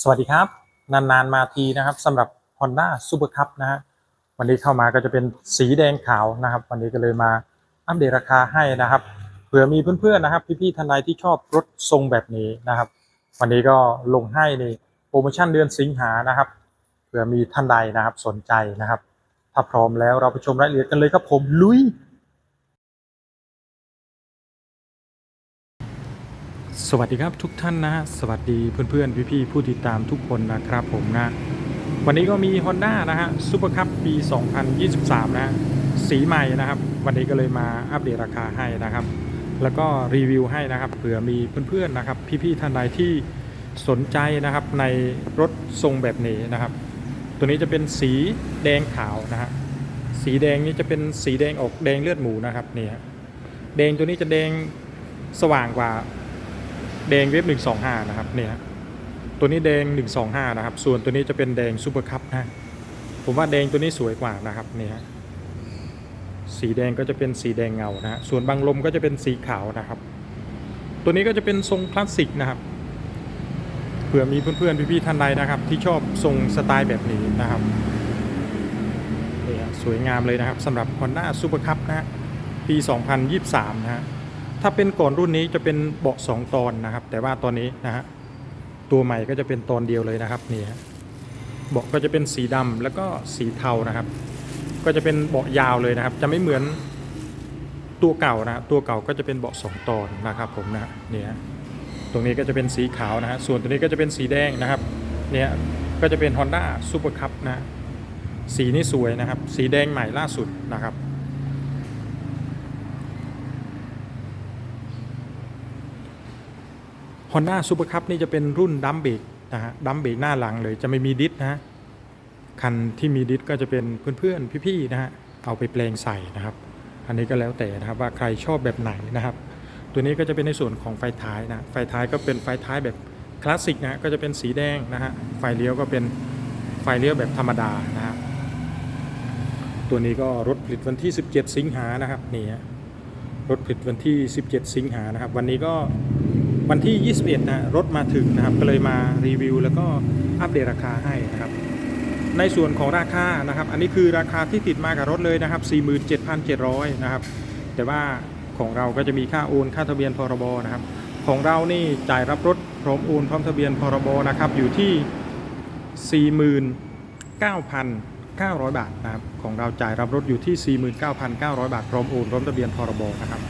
สวัสดีครับ นานๆ มาทีนะครับสำหรับ Honda Super Cup นะฮะวันนี้เข้ามาก็จะเป็นสีแดงขาวนะครับ วันนี้ก็เลยมาอัปเดตราคาให้นะครับเผื่อมีเพื่อนๆนะครับ พี่ๆท่านใดที่ชอบรถทรงแบบนี้นะครับ วันนี้ก็ลงให้ในโปรโมชั่นเดือนสิงหานะครับเผื่อมีท่านใดนะครับสนใจนะครับ ถ้าพร้อมแล้วเราไปชมรายละเอียดกันเลยครับผมลุย สวัสดีครับทุกท่านนะฮะสวัสดีเพื่อนๆ พี่ๆ ผู้ติดตามทุกคนนะครับผมนะ วันนี้ก็มี Honda นะฮะซูเปอร์คัพปี 2023นะฮะสีใหม่นะครับ วันนี้ก็เลยมาอัปเดตราคาให้นะครับ แล้วก็รีวิวให้นะครับเผื่อมีเพื่อนๆนะครับ พี่ๆท่านใดที่สนใจนะครับในรถทรงแบบนี้นะครับ ตัวนี้จะเป็นสีแดงขาวนะฮะสีแดงนี้จะเป็นสีแดงออกแดงเลือดหมูนะครับเนี่ยแดงตัวนี้จะแดงสว่างกว่า แดงเว็บ125 นะครับเนี่ยฮะตัวนี้แดง 125 นะครับ ส่วนตัวนี้จะเป็นแดงซูเปอร์คัพนะผมว่าแดงตัวนี้สวยกว่านะครับเนี่ยฮะสีแดงก็จะเป็นสีแดงเงานะฮะส่วนบางลมก็จะเป็นสีขาวนะครับ ตัวนี้ก็จะเป็นทรงคลาสสิกนะครับเผื่อมีเพื่อนๆพี่ๆท่านใดนะครับ ที่ชอบทรงสไตล์แบบนี้นะครับนี่ฮะสวยงามเลยนะครับสำหรับ Honda Super Cup นะฮะปี 2023 นะฮะ ถ้าเป็นก่อนรุ่นนี้จะเป็นเบาะ2ตอนนะครับ แต่ว่าตอนนี้นะฮะตัวใหม่ก็จะเป็นตอนเดียวเลยนะครับนี่ฮะเบาะก็จะเป็นสีดำแล้วก็สีเทานะครับ ก็จะเป็นเบาะยาวเลยนะครับ จะไม่เหมือนตัวเก่านะตัวเก่าก็จะเป็นเบาะ2ตอนนะครับผมนะเนี่ยตรงนี้ก็จะเป็นสีขาวนะฮะส่วนตัวนี้ก็จะเป็นสีแดงนะครับเนี่ยก็จะเป็น Honda Super Cup นะสีนี่สวยนะครับ สีแดงใหม่ล่าสุดนะครับ Honda Super Cup นี่จะเป็นรุ่นดัมเบรกนะฮะดัมเบรกหน้าหลังเลยจะไม่มีดิสนะฮะคันที่มีดิสก็จะเป็นเพื่อนๆพี่ๆนะฮะเอาไปแปลงใส่นะครับ อันนี้ก็แล้วแต่นะครับว่าใครชอบแบบไหนนะครับ ตัวนี้ก็จะเป็นในส่วนของไฟท้ายนะไฟท้ายก็เป็นไฟท้ายแบบคลาสสิกนะก็จะเป็นสีแดงนะฮะไฟเลี้ยวก็เป็นไฟเลี้ยวแบบธรรมดานะฮะตัวนี้ก็รถผลิตวันที่ 17 สิงหานะครับนี่ฮะรถผลิตวันที่ 17 สิงหานะครับ วันนี้ก็ วันที่ 21 นะรถมาถึงนะครับ ก็เลยมารีวิว แล้วก็อัปเดตราคาให้นะครับ ในส่วนของราคานะครับ อันนี้คือราคาที่ติดมากับรถเลยนะครับ 47,700 นะครับ แต่ว่าของเราก็จะมีค่าโอนค่าทะเบียนพรบนะครับ ของเรานี่จ่ายรับรถพร้อมโอนพร้อมทะเบียนพรบนะครับ อยู่ที่ 49,900 บาทนะครับ ของเราจ่ายรับรถอยู่ที่ 49,900 บาทพร้อมโอนพร้อมทะเบียนพรบนะครับ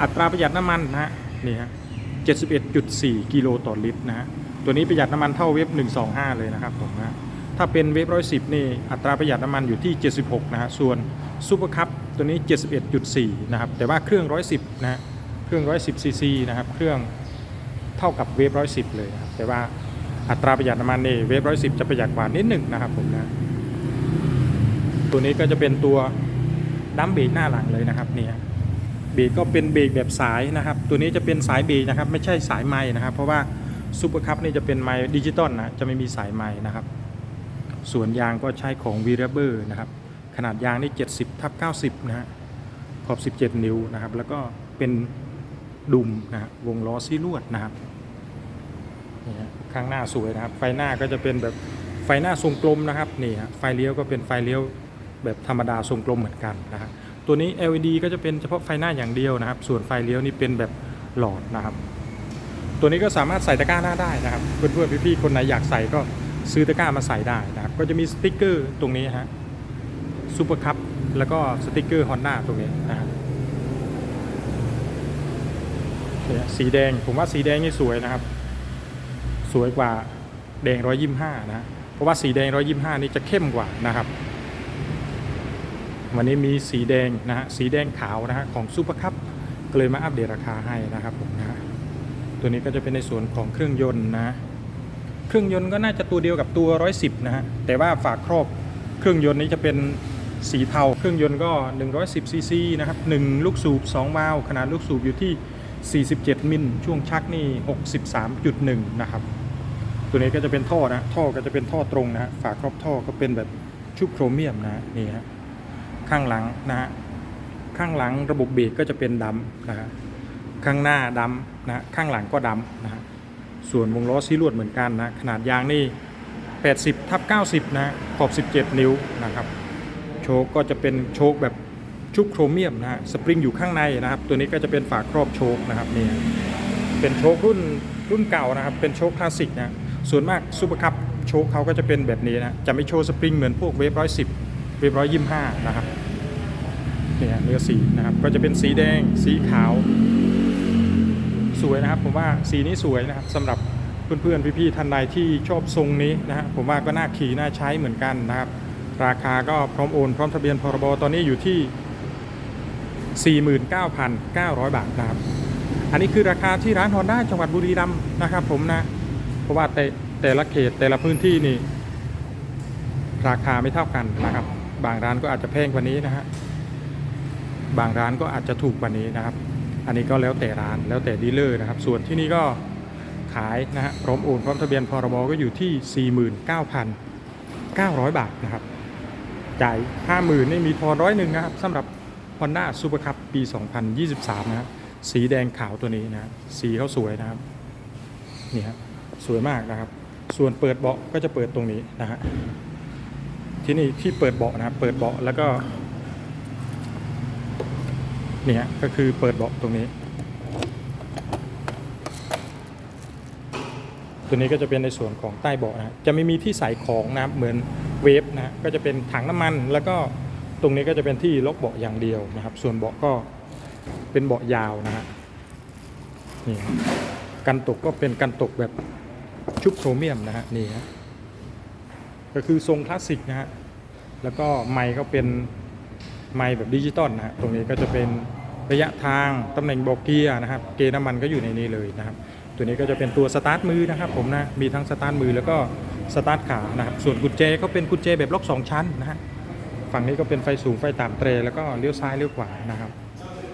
อัตราประหยัดน้ำมันนะฮะนี่ฮะ 71.4 กิโลต่อลิตรนะฮะตัวนี้ประหยัดน้ำมันเท่าเว็บ125 เลยนะครับผมนะถ้าเป็นเว็บ110 นี่อัตราประหยัดน้ำมันอยู่ที่ 76 นะฮะส่วนซูเปอร์คัพตัวนี้ 71.4 นะครับ แต่ว่าเครื่อง 110 นะฮะเครื่อง 110 ซีซีนะครับ เครื่องเท่ากับเวฟ110 เลยนะครับ แต่ว่าอัตราประหยัดน้ำมันนี่เวฟ110 จะประหยัดกว่านิดหนึ่งนะครับผมนะตัวนี้ก็จะเป็นตัวดัมเบรกหน้าหลังเลยนะครับเนี่ย เบรกก็เป็นเบรกแบบสายนะครับ ตัวนี้จะเป็นสายเบรกนะครับ ไม่ใช่สายไม้นะครับ เพราะว่าซูเปอร์คัพนี่จะเป็นไม้ดิจิตอลนะจะไม่มีสายไม้นะครับ ส่วนยางก็ใช้ของวีเรเบอร์นะครับ ขนาดยางนี่ 70ทับ90 นะฮะขอบ 17 นิ้วนะครับ แล้วก็เป็นดุมนะฮะวงล้อซีลวดนะครับนี่ฮะข้างหน้าสวยนะครับ ไฟหน้าก็จะเป็นแบบไฟหน้าทรงกลมนะครับนี่ฮะไฟเลี้ยวก็เป็นไฟเลี้ยวแบบธรรมดาทรงกลมเหมือนกันนะครับ ตัวนี้ LED ก็จะเป็นเฉพาะไฟหน้าอย่างเดียวนะครับ ส่วนไฟเลี้ยวนี่เป็นแบบหลอดนะครับ ตัวนี้ก็สามารถใส่ตะกร้าหน้าได้นะครับ เพื่อนๆพี่ๆคนไหนอยากใส่ก็ซื้อตะกร้ามาใส่ได้นะครับ ก็จะมีสติกเกอร์ตรงนี้ฮะซูเปอร์คัพแล้วก็สติกเกอร์ฮอนด้าตรงนี้นะครับสีแดงผมว่าสีแดงนี่สวยนะครับ สวยกว่าแดง125นะ เพราะว่าสีแดง125นี่จะเข้มกว่านะครับ วันนี้มีสีแดงนะฮะสีแดงขาวนะฮะของซูเปอร์คัพก็เลยมาอัปเดตราคาให้นะครับผมนะฮะตัวนี้ก็จะเป็นในส่วนของเครื่องยนต์นะเครื่องยนต์ก็น่าจะตัวเดียวกับตัว 110 นะฮะแต่ว่าฝากครอบเครื่องยนต์นี้จะเป็นสีเทาเครื่องยนต์ก็ 110ซีซีนะครับ1ลูกสูบ2วาล์วขนาดลูกสูบอยู่ที่ 47 มิลช่วงชักนี่ 63.1 นะครับ ตัวนี้ก็จะเป็นท่อนะท่อก็จะเป็นท่อตรงนะฮะฝาครอบท่อก็เป็นแบบชุบโครเมียมนะฮะนี่ฮะ ข้างหลังนะฮะข้างหลังระบบเบรกก็จะเป็นดำนะฮะข้างหน้าดำนะข้างหลังก็ดำนะฮะส่วนวงล้อซีลวดเหมือนกันนะขนาดยางนี่ 80ทับ90 นะขอบ 17 นิ้วนะครับโชคก็จะเป็นโชคแบบชุบโครเมียมนะฮะสปริงอยู่ข้างในนะครับ ตัวนี้ก็จะเป็นฝาครอบโชคนะครับนี่เป็นโชครุ่นรุ่นเก่านะครับ เป็นโชคคลาสสิกนะส่วนมากซูเปอร์คัพโชคเขาก็จะเป็นแบบนี้นะจะไม่โชว์สปริงเหมือนพวกเวฟร้อยสิบ เวฟร้อยยี่ห้านะครับเนี่ยเนื้อสีนะครับ ก็จะเป็นสีแดงสีขาว สวยนะครับ ผมว่าสีนี้สวยนะครับสำหรับเพื่อนๆพี่ๆท่านใดที่ชอบทรงนี้นะฮะผมว่าก็น่าขี่น่าใช้เหมือนกันนะครับ ราคาก็พร้อมโอน พร้อมทะเบียนพรบตอนนี้อยู่ที่ 49,900 บาทนะครับ อันนี้คือราคาที่ร้านฮอนด้าจังหวัดบุรีรัมย์นะครับ ผมนะเพราะว่าแต่แต่ละเขตแต่ละพื้นที่นี่ ราคาไม่เท่ากันนะครับ บางร้านก็อาจจะแพงกว่านี้นะฮะบางร้านก็อาจจะถูกกว่านี้นะครับ อันนี้ก็แล้วแต่ร้านแล้วแต่ดีลเลอร์นะครับ ส่วนที่นี่ก็ขายนะฮะพร้อมโอนพร้อมทะเบียนพรบก็อยู่ที่ 49,900 บาทนะครับจ่าย50,000นี่มีทอร้อยหนึ่งนะครับสำหรับ Honda Super Cup ปี 2023 นะครับสีแดงขาวตัวนี้นะสีเขาสวยนะครับนี่ฮะสวยมากนะครับ ส่วนเปิดเบาะก็จะเปิดตรงนี้นะฮะ ที่นี่ที่เปิดเบาะนะครับ เปิดเบาะแล้วก็เนี่ฮะก็คือเปิดเบาะตรงนี้ ตัวนี้ก็จะเป็นในส่วนของใต้เบาะนะจะไม่มีที่ใส่ของนะเหมือนเวฟนะก็จะเป็นถังน้ำมันแล้วก็ตรงนี้ก็จะเป็นที่ล็อกเบาะอย่างเดียวนะครับ ส่วนเบาะก็เป็นเบาะยาวนะฮะนี่กันตกก็เป็นกันตกแบบชุบโครเมียมนะฮะนี่ฮะ ก็คือทรงคลาสสิกนะฮะแล้วก็ไมค์ก็เป็นไมค์แบบดิจิตอลนะฮะตรงนี้ก็จะเป็นระยะทางตำแหน่งบอกเกียร์นะครับ เกยร์น้ำมันก็อยู่ในนี้เลยนะครับ ตัวนี้ก็จะเป็นตัวสตาร์ทมือนะครับ ผมนะมีทั้งสตาร์ทมือแล้วก็สตาร์ทขานะครับส่วนกุญแจเขาเป็นกุญแจแบบล็อก 2 ชั้นนะฮะฝั่งนี้ก็เป็นไฟสูงไฟต่ำเตรแล้วก็เลี้ยวซ้ายเลี้ยวขวานะครับ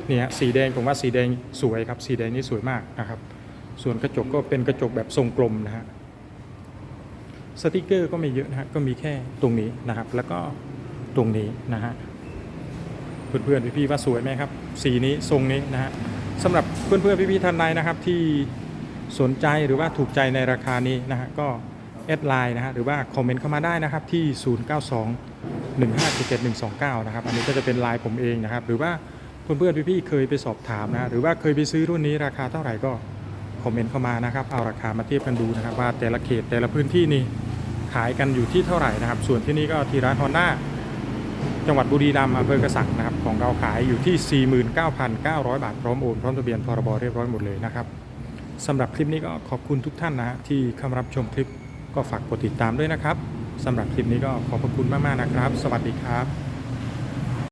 เนี่ยสีแดงผมว่าสีแดงสวยครับสีแดงนี่สวยมากนะครับ ส่วนกระจกก็เป็นกระจกแบบทรงกลมนะฮะ สติกเกอร์ก็ไม่เยอะนะฮะก็มีแค่ตรงนี้นะครับ แล้วก็ตรงนี้นะฮะเพื่อนๆพี่ๆว่าสวยไหมครับ สีนี้ทรงนี้นะฮะสำหรับเพื่อนๆพี่ๆท่านใดนะครับที่สนใจหรือว่าถูกใจในราคานี้นะฮะก็แอดไลน์นะฮะหรือว่าคอมเมนต์เข้ามาได้นะครับที่ 092 1577129 นะครับอันนี้ก็จะเป็นไลน์ผมเองนะครับ หรือว่าเพื่อนๆพี่ๆเคยไปสอบถามนะหรือว่าเคยไปซื้อรุ่นนี้ราคาเท่าไหร่ก็คอมเมนต์เข้ามานะครับ เอาราคามาเทียบกันดูนะครับว่าแต่ละเขตแต่ละพื้นที่นี่ ขายกันอยู่ที่เท่าไหร่นะครับ ส่วนที่นี่ก็ที่ร้านฮอนด้าจังหวัดบุรีรัมย์อำเภอกระสังนะครับ ของเราขายอยู่ที่ 49,900 บาท พร้อมโอนพร้อมทะเบียนพรบเรียบร้อยหมดเลยนะครับสำหรับคลิปนี้ก็ขอบคุณทุกท่านนะฮะที่เข้ามารับชมคลิปก็ฝากกดติดตามด้วยนะครับสำหรับคลิปนี้ก็ขอบพระคุณมากๆนะครับ สวัสดีครับ